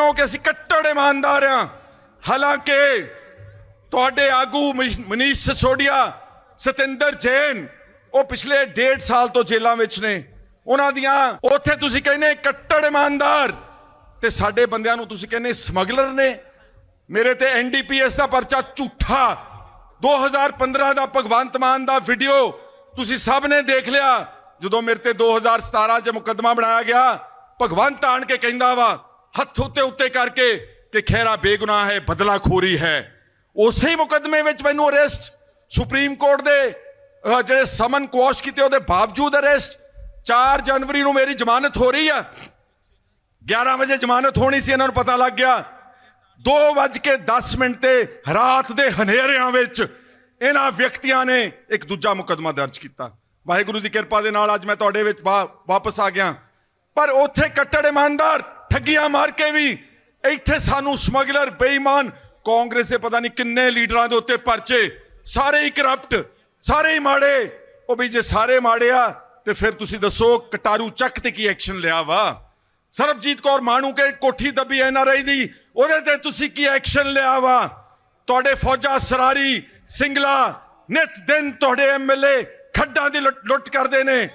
ਹੋ ਕਿ ਅਸੀਂ ਕੱਟੜ ਇਮਾਨਦਾਰ ਆ ਹਾਲਾਂਕਿ ਤੁਹਾਡੇ ਆਗੂ ਮਨੀਸ਼- ਮਨੀਸ਼ ਸਤਿੰਦਰ ਜੈਨ, ਉਹ ਪਿਛਲੇ 1.5 ਸਾਲ ਤੋਂ ਜੇਲ੍ਹਾਂ ਵਿੱਚ ਨੇ। ਉਹਨਾਂ ਦੀਆਂ ਉੱਥੇ ਤੁਸੀਂ ਕਹਿੰਦੇ ਕੱਟੜ ਇਮਾਨਦਾਰ ਤੇ ਸਾਡੇ ਬੰਦਿਆਂ ਨੂੰ ਤੁਸੀਂ ਕਹਿੰਦੇ ਸਮਗਲਰ ਨੇ। ਮੇਰੇ ਤੇ ਐਨਡੀਪੀਐਸ ਦਾ ਪਰਚਾ ਝੂਠਾ। 2015 ਦਾ ਭਗਵੰਤ ਮਾਨ ਦਾ ਵੀਡੀਓ ਤੁਸੀਂ ਸਭ ਨੇ ਦੇਖ ਲਿਆ। ਜਦੋਂ ਮੇਰੇ ਤੇ 2017 ਚ ਮੁਕੱਦਮਾ ਬਣਾਇਆ ਗਿਆ, ਭਗਵੰਤ ਆਣ ਕੇ ਕਹਿੰਦਾ ਵਾ ਹੱਥ ਉੱਤੇ ਉੱਤੇ ਕਰਕੇ ਕਿ ਖੈਰਾ ਬੇਗੁਨਾਹ ਹੈ, ਬਦਲਾਖੋਰੀ ਹੈ। ਉਸੇ ਹੀ ਮੁਕੱਦਮੇ ਵਿੱਚ ਮੈਨੂੰ ਅਰੈਸਟ ਸੁਪਰੀਮ ਕੋਰਟ ਦੇ ਜਿਹੜੇ ਸਮਨ ਕੁਆਸ਼ ਕੀਤੇ ਉਹਦੇ ਬਾਵਜੂਦ ਅਰੈਸਟ 4 ਜਨਵਰੀ ਨੂੰ ਮੇਰੀ ਜ਼ਮਾਨਤ ਹੋ ਰਹੀ ਆ। 11 ਵਜੇ ਜ਼ਮਾਨਤ ਹੋਣੀ ਸੀ, ਇਹਨਾਂ ਨੂੰ ਪਤਾ ਲੱਗ ਗਿਆ। 2:10 ਮਿੰਟ ਤੇ ਰਾਤ ਦੇ ਹਨੇਰਿਆਂ ਵਿੱਚ ਇਹਨਾਂ ਵਿਅਕਤੀਆਂ ਨੇ ਇੱਕ ਦੂਜਾ ਮੁਕੱਦਮਾ ਦਰਜ ਕੀਤਾ। ਵਾਹਿਗੁਰੂ ਦੀ ਕਿਰਪਾ ਦੇ ਨਾਲ ਅੱਜ ਮੈਂ ਤੁਹਾਡੇ ਵਿੱਚ ਵਾ- ਵਾਪਸ ਆ ਗਿਆ। ਪਰ ਉੱਥੇ ਕੱਟੜ ਇਮਾਨਦਾਰ ਠੱਗੀਆਂ ਮਾਰ ਕੇ ਵੀ ਇੱਥੇ ਸਾਨੂੰ ਸਮਗਲਰ, ਬੇਈਮਾਨ, ਕਾਂਗਰਸ ਦੇ ਪਤਾ ਨਹੀਂ ਕਿੰਨੇ ਲੀਡਰਾਂ ਦੇ ਉੱਤੇ ਪਰਚੇ, ਸਾਰੇ ਹੀ ਕਰਪਟ ਸਾਰੇ ਹੀ ਮਾੜੇ। ਉਹ ਵੀ ਜੇ ਸਾਰੇ ਮਾੜੇ ਆ, ਤੇ ਫਿਰ ਤੁਸੀਂ ਦੱਸੋ ਕਟਾਰੂ ਚੱਕ ਤੇ ਕੀ ਐਕਸ਼ਨ ਲਿਆ ਵਾ? ਸਰਬਜੀਤ ਕੌਰ ਮਾਣੂ ਕੇ ਕੋਠੀ ਦੱਬੀ ਐਨ ਆਰ ਆਈ ਦੀ, ਉਹਦੇ ਤੇ ਤੁਸੀਂ ਕੀ ਐਕਸ਼ਨ ਲਿਆ ਵਾ? ਤੁਹਾਡੇ ਫੌਜਾ ਸਰਾਰੀ, ਸਿੰਗਲਾ, ਨਿਤ ਦਿਨ ਤੁਹਾਡੇ ਐਮਐਲਏ ਖੱਡਾਂ ਦੀ ਲੁੱਟ ਲੁੱਟ ਕਰਦੇ ਨੇ,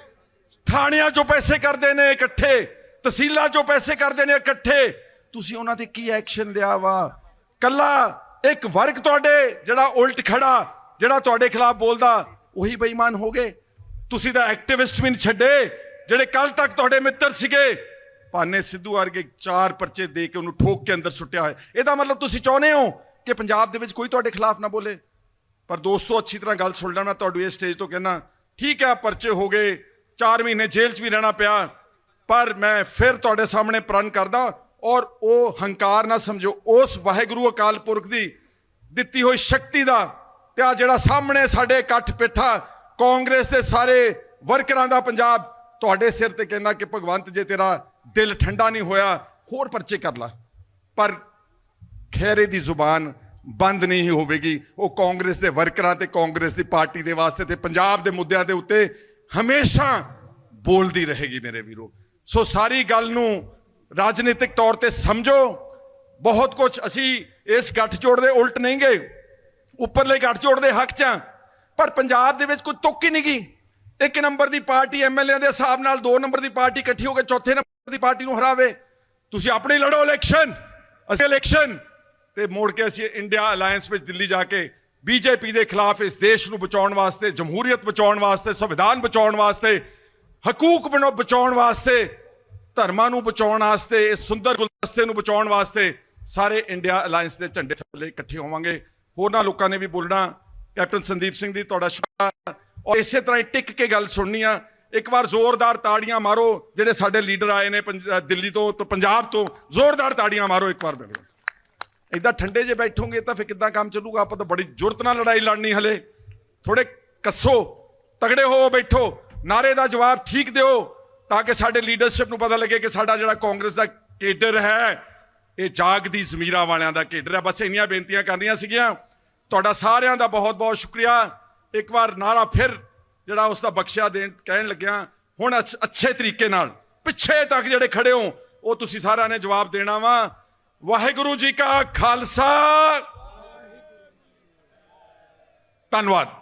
ਥਾਣਿਆਂ ਚੋਂ ਪੈਸੇ ਕਰਦੇ ਨੇ ਇਕੱਠੇ। ਤਹਿਸੀਲਾਂ ਚੋਂ ਪੈਸੇ ਕਰਦੇ ਨੇ ਇਕੱਠੇ। ਤੁਸੀਂ ਉਹਨਾਂ ਤੇ ਕੀ ਐਕਸ਼ਨ ਲਿਆ ਵਾ? ਕੱਲਾ ਇੱਕ ਵਰਗ ਤੁਹਾਡੇ, ਜਿਹੜਾ ਉਲਟ ਖੜਾ, ਜਿਹੜਾ ਤੁਹਾਡੇ ਖਿਲਾਫ ਬੋਲਦਾ, ਉਹੀ ਬੇਈਮਾਨ ਹੋ ਗਏ। ਤੁਸੀਂ ਤਾਂ ਐਕਟਿਵਿਸਟ ਵੀ ਨਹੀਂ ਛੱਡੇ, ਜਿਹੜੇ ਕੱਲ ਤੱਕ ਤੁਹਾਡੇ ਮਿੱਤਰ ਸੀਗੇ। ਭਾਨੇ ਸਿੱਧੂ ਵਰਗੇ ਚਾਰ ਪਰਚੇ ਦੇ ਕੇ ਉਹਨੂੰ ਠੋਕ ਕੇ ਅੰਦਰ ਸੁੱਟਿਆ ਹੋਇਆ। ਇਹਦਾ ਮਤਲਬ ਤੁਸੀਂ ਚਾਹੁੰਦੇ ਹੋ ਕਿ ਪੰਜਾਬ ਦੇ ਵਿੱਚ ਕੋਈ ਤੁਹਾਡੇ ਖਿਲਾਫ ਨਾ ਬੋਲੇ? ਪਰ ਦੋਸਤੋ, ਅੱਛੀ ਤਰ੍ਹਾਂ ਗੱਲ ਸੁਣ ਲੈਣਾ ਤੁਹਾਨੂੰ ਇਸ ਸਟੇਜ ਤੋਂ ਕਹਿਣਾ, ਠੀਕ ਹੈ, ਪਰਚੇ ਹੋ ਗਏ। 4 ਮਹੀਨੇ ਜੇਲ੍ਹ 'ਚ ਵੀ ਰਹਿਣਾ ਪਿਆ। ਪਰ ਮੈਂ ਫਿਰ ਤੁਹਾਡੇ ਸਾਹਮਣੇ ਪ੍ਰਣ ਕਰਦਾ ਔਰ ਉਹ ਹੰਕਾਰ ਨਾ ਸਮਝੋ, ਉਸ ਵਾਹਿਗੁਰੂ ਅਕਾਲ ਪੁਰਖ ਦੀ ਦਿੱਤੀ ਹੋਈ ਸ਼ਕਤੀ ਦਾ ਤੇ ਆ ਜਿਹੜਾ ਸਾਹਮਣੇ ਸਾਡੇ ਇਕੱਠ ਪਿੱਠਾ ਕਾਂਗਰਸ ਦੇ ਸਾਰੇ ਵਰਕਰਾਂ ਦਾ ਪੰਜਾਬ, ਤੁਹਾਡੇ ਸਿਰ ਤੇ ਕਹਿੰਦਾ ਕਿ ਭਗਵੰਤ ਜੇ ਤੇਰਾ ਦਿਲ ਠੰਡਾ ਨਹੀਂ ਹੋਇਆ, ਹੋਰ ਪਰਚੇ ਕਰ ਲੈ। ਪਰ ਖੈਰੇ ਦੀ ਜ਼ੁਬਾਨ ਬੰਦ ਨਹੀਂ ਹੋਵੇਗੀ। ਉਹ ਕਾਂਗਰਸ ਦੇ ਵਰਕਰਾਂ ਤੇ ਕਾਂਗਰਸ ਦੀ ਪਾਰਟੀ ਦੇ ਵਾਸਤੇ ਤੇ ਪੰਜਾਬ ਦੇ ਮੁੱਦਿਆਂ ਦੇ ਉੱਤੇ ਹਮੇਸ਼ਾ ਬੋਲਦੀ ਰਹੇਗੀ ਮੇਰੇ ਵੀਰੋ। ਸੋ ਸਾਰੀ ਗੱਲ ਨੂੰ ਰਾਜਨੀਤਿਕ ਤੌਰ ਤੇ ਸਮਝੋ। ਬਹੁਤ ਕੁਝ ਅਸੀਂ ਇਸ ਗੱਠਜੋੜ ਦੇ ਉਲਟ ਨਹੀਂ ਗਏ। ਉੱਪਰਲੇ ਗੱਠਜੋੜ ਦੇ ਹੱਕ ਚ ਹਾਂ। ਪਰ ਪੰਜਾਬ ਦੇ ਵਿੱਚ ਕੋਈ ਤੁੱਕ ਹੀ ਨਹੀਂ ਗਈ। ਇੱਕ ਨੰਬਰ ਦੀ ਪਾਰਟੀ ਐਮਐਲਏ ਦੇ ਹਿਸਾਬ ਨਾਲ ਦੋ ਨੰਬਰ ਦੀ ਪਾਰਟੀ ਇਕੱਠੀ ਹੋ ਕੇ ਚੌਥੇ ਨੰਬਰ ਦੀ ਪਾਰਟੀ ਨੂੰ ਹਰਾਵੇ। ਤੁਸੀਂ ਆਪਣੇ ਲੜੋ ਇਲੈਕਸ਼ਨ। ਅਸੀਂ ਇਲੈਕਸ਼ਨ। ਤੇ ਮੋੜ ਕੇ ਅਸੀਂ ਇੰਡੀਆ ਅਲਾਈਅੰਸ ਵਿੱਚ ਦਿੱਲੀ ਜਾ ਕੇ ਬੀਜੇਪੀ ਦੇ ਖਿਲਾਫ ਇਸ ਦੇਸ਼ ਨੂੰ ਬਚਾਉਣ ਵਾਸਤੇ, ਜਮਹੂਰੀਅਤ ਬਚਾਉਣ ਵਾਸਤੇ, ਸੰਵਿਧਾਨ ਬਚਾਉਣ ਵਾਸਤੇ ਹਕੂਕ ਬਣੋ ਬਚਾਉਣ ਵਾਸਤੇ, ਧਰਮਾਂ ਨੂੰ ਬਚਾਉਣ ਵਾਸਤੇ, ਇਸ ਸੁੰਦਰ ਗੁਲਦਸਤੇ ਨੂੰ ਬਚਾਉਣ ਵਾਸਤੇ ਸਾਰੇ ਇੰਡੀਆ ਅਲਾਈਅੰਸ ਦੇ ਝੰਡੇ ਥੱਲੇ ਇਕੱਠੇ ਹੋਵਾਂਗੇ। ਹੋਰਨਾਂ ਲੋਕਾਂ ਨੇ ਵੀ ਬੋਲਣਾ, ਕੈਪਟਨ ਸੰਦੀਪ ਸਿੰਘ ਦੀ ਤੁਹਾਡਾ ਸ਼ੁਕਰ। ਔਰ ਇਸੇ ਤਰ੍ਹਾਂ ਹੀ ਟਿਕ ਕੇ ਗੱਲ ਸੁਣਨੀ ਆ। ਇੱਕ ਵਾਰ ਜ਼ੋਰਦਾਰ ਤਾੜੀਆਂ ਮਾਰੋ, ਜਿਹੜੇ ਸਾਡੇ ਲੀਡਰ ਆਏ ਨੇ ਪੰਜ- ਦਿੱਲੀ ਤੋਂ ਤੋਂ ਪੰਜਾਬ ਤੋਂ, ਜ਼ੋਰਦਾਰ ਤਾੜੀਆਂ ਮਾਰੋ ਇੱਕ ਵਾਰ ਬੈਠੋ ਇਦਾਂ ਠੰਡੇ ਜੇ ਬੈਠੋਗੇ ਤਾਂ ਫਿਰ ਕਿੱਦਾਂ ਕੰਮ ਚੱਲੂਗਾ? ਆਪਾਂ ਤਾਂ ਬੜੀ ਜ਼ੁਰਤ ਨਾਲ ਲੜਾਈ ਲੜਨੀ ਹਲੇ। ਥੋੜੇ ਕੱਸੋ, ਤਗੜੇ ਹੋ ਬੈਠੋ। ਨਾਰੇ ਦਾ ਜਵਾਬ ਠੀਕ ਦਿਓ ਤਾਂ ਕਿ ਸਾਡੇ ਲੀਡਰਸ਼ਿਪ ਨੂੰ ਪਤਾ ਲੱਗੇ ਕਿ ਸਾਡਾ ਜਿਹੜਾ ਕਾਂਗਰਸ ਦਾ ਕੇਡਰ ਹੈ, ਇਹ ਜਾਗਦੀ ਜ਼ਮੀਰਾਂ ਵਾਲਿਆਂ ਦਾ ਕੇਡਰ ਹੈ। ਬਸ ਇੰਨੀਆਂ ਬੇਨਤੀਆਂ ਕਰਨੀਆਂ ਸੀਗੀਆਂ। ਤੁਹਾਡਾ ਸਾਰਿਆਂ ਦਾ ਬਹੁਤ ਬਹੁਤ ਸ਼ੁਕਰੀਆ। ਇੱਕ ਵਾਰ ਨਾਰਾ ਫਿਰ ਜਿਹੜਾ ਉਸ ਦਾ ਬਖਸ਼ਿਆ ਦੇਣ ਕਹਿਣ ਲੱਗਿਆ, ਹੁਣ ਅੱਛ- ਅੱਛੇ ਤਰੀਕੇ ਨਾਲ, ਪਿੱਛੇ ਤੱਕ ਜਿਹੜੇ ਖੜੇ ਹੋ, ਉਹ ਤੁਸੀਂ ਸਾਰਿਆਂ ਨੇ ਜਵਾਬ ਦੇਣਾ ਵਾ। ਵਾਹਿਗੁਰੂ ਜੀ ਕਾ ਖਾਲਸਾ। ਧੰਨਵਾਦ।